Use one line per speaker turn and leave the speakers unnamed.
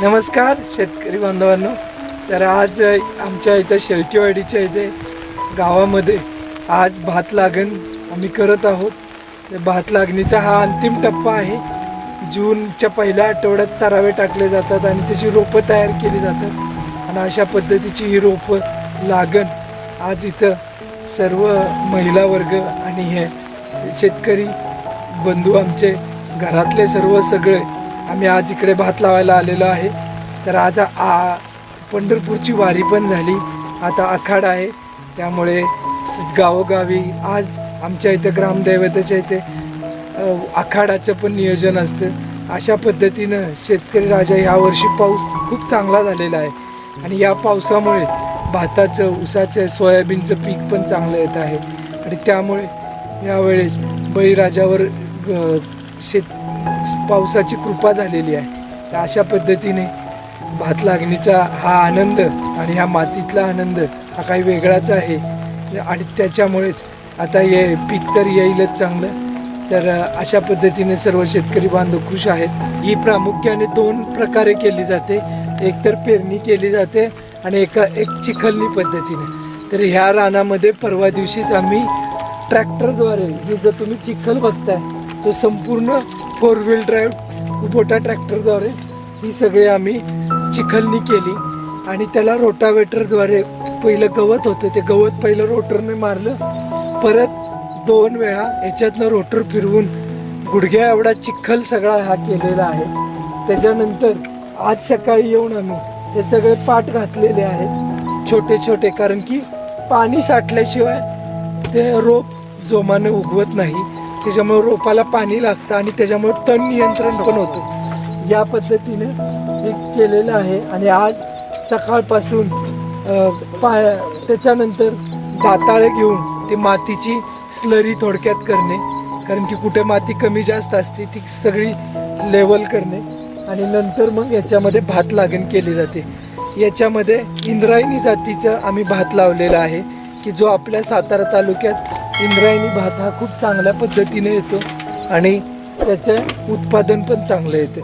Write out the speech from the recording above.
नमस्कार शेतकरी बांधवांनो. तर आज आमच्या इथं शेळकेवाडीच्या इथे गावामध्ये आज भात लागण आम्ही करत आहोत. भात लागणीचा हा अंतिम टप्पा आहे. जूनच्या पहिल्या आठवड्यात तरावे टाकले जातात आणि त्याची रोपं तयार केली जातात. आणि अशा पद्धतीची ही रोपं लागण आज इथं सर्व महिला वर्ग आणि हे शेतकरी बंधू आमचे घरातले सर्व सगळे आम्ही आज इकडे भात लावायला आलेलो आहे. तर आज आ पंढरपूरची वारी पण झाली. आता आखाड आहे. त्यामुळे गावोगावी आज आमच्या इथं ग्रामदैवताच्या इथे आखाडाचं पण नियोजन असतं. अशा पद्धतीनं शेतकरी राजा यावर्षी पाऊस खूप चांगला झालेला आहे. आणि या पावसामुळे भाताचं ऊसाचं सोयाबीनचं पीक पण चांगलं येत आहे. आणि त्यामुळे यावेळेस बळीराजावर शेत पावसाची कृपा झालेली आहे. अशा पद्धतीने भात लागणीचा हा आनंद आणि ह्या मातीतला आनंद हा काही वेगळाच आहे. आणि त्याच्यामुळेच आता ये पीक तर येईलच चांगलं. तर अशा पद्धतीने सर्व शेतकरी बांधव खुश आहेत. ही प्रामुख्याने दोन प्रकारे केली जाते. एक तर पेरणी केली जाते आणि एका एक चिखलनी पद्धतीने. तर ह्या रानामध्ये परवा दिवशीच आम्ही ट्रॅक्टरद्वारे हे जर तुम्ही चिखल बघताय तो संपूर्ण फोर व्हील ड्राईव्ह कुबोटा ट्रॅक्टरद्वारे ही सगळी आम्ही चिखलनी केली. आणि त्याला रोटावेटरद्वारे पहिलं गवत होतं. ते गवत पहिलं रोटरने मारलं. परत दोन वेळा याच्यातनं रोटर फिरवून गुडघ्या एवढा चिखल सगळा हा केलेला आहे. त्याच्यानंतर आज सकाळी येऊन आम्ही हे सगळे पाट घातलेले आहेत. छोटे छोटे कारण की पाणी साठल्याशिवाय ते रोप जोमाने उगवत नाही. त्याच्यामुळे रोपाला पाणी लागतं आणि त्याच्यामुळे तण नियंत्रण पण होतं. या पद्धतीने हे केलेलं आहे आणि आज सकाळपासून पा त्याच्यानंतर दाताळे घेऊन ती मातीची स्लरी थोडक्यात करणे कारण की कुठे माती कमी जास्त असते ती सगळी लेवल करणे आणि नंतर मग याच्यामध्ये भात लागण केली जाते. याच्यामध्ये इंद्रायणी जातीचं आम्ही भात लावलेला आहे की जो आपल्या सातारा तालुक्यात इंद्रायणी भात हा खूप चांगल्या पद्धतीने येतो आणि त्याचं उत्पादन पण चांगलं येतं.